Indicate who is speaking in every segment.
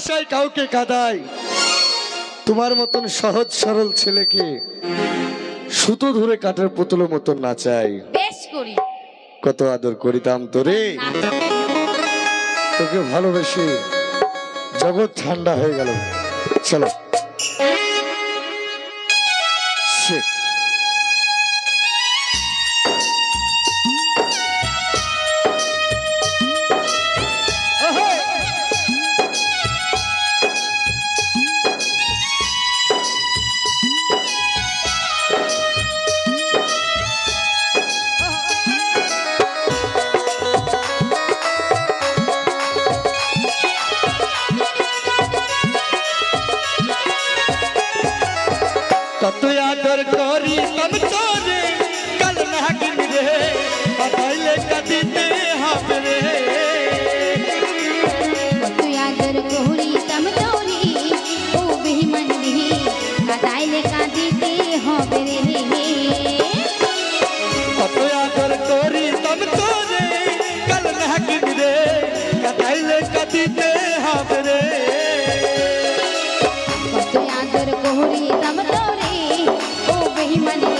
Speaker 1: ভালোবাসায় কাউকে কাদাই তোমার মতন সহজ সরল ছেলেকে সুতো ধরে কাঠের পুতুলের মতন নাচাই।
Speaker 2: বেশ করি।
Speaker 1: কত আদর করিতাম তোরে। তোকে ভালোবেসে জগৎ ঠান্ডা হয়ে গেল। চলো। কত আদর করি তম তোরে কাল নাগিন রে বাতাইলে কাঁদিতে হবে রে
Speaker 2: তুই আদর করি তম তোরি ও বেহিমান রে কাদাইলে কাঁদিতে হবে রে
Speaker 1: কত আদর করি তম তোরে কাল নাগিন রে বাতাইলে কাঁদিতে হবে রে
Speaker 2: তুই আদর করি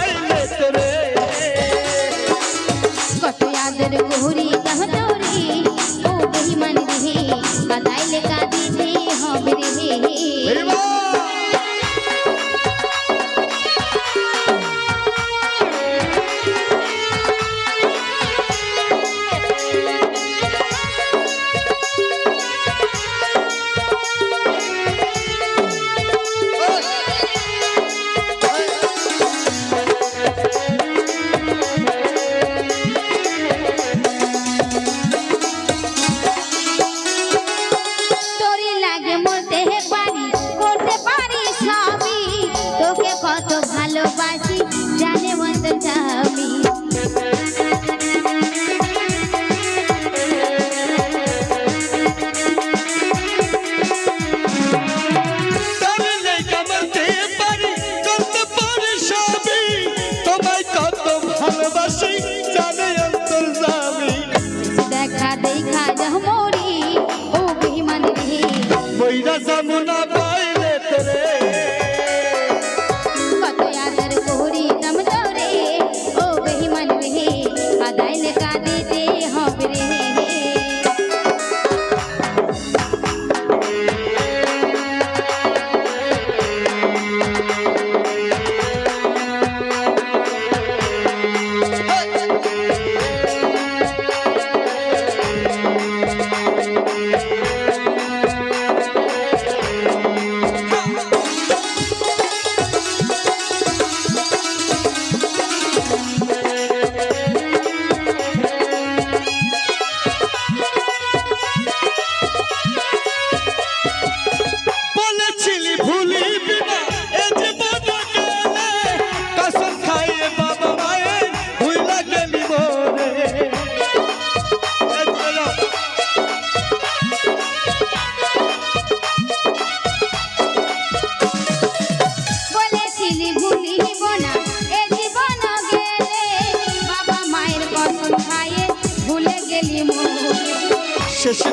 Speaker 1: কত
Speaker 2: আদর করি তহ তোরে ও বেহিমান রে কাদাইলে কাঁদিতে হবে রে।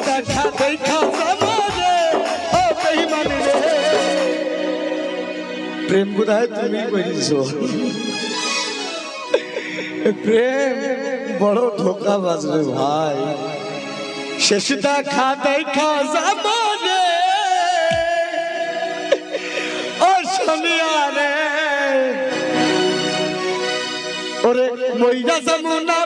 Speaker 2: দেখা দেখা
Speaker 1: সমাজে ও বেঈমান রে প্রেম বোধ তুমি করিস প্রেম বড় ধোকা বাজবে ভাই। শেষটা খাতাই খাওয়া যাব ও সোনিয়া রে ওরে মইরা যাব না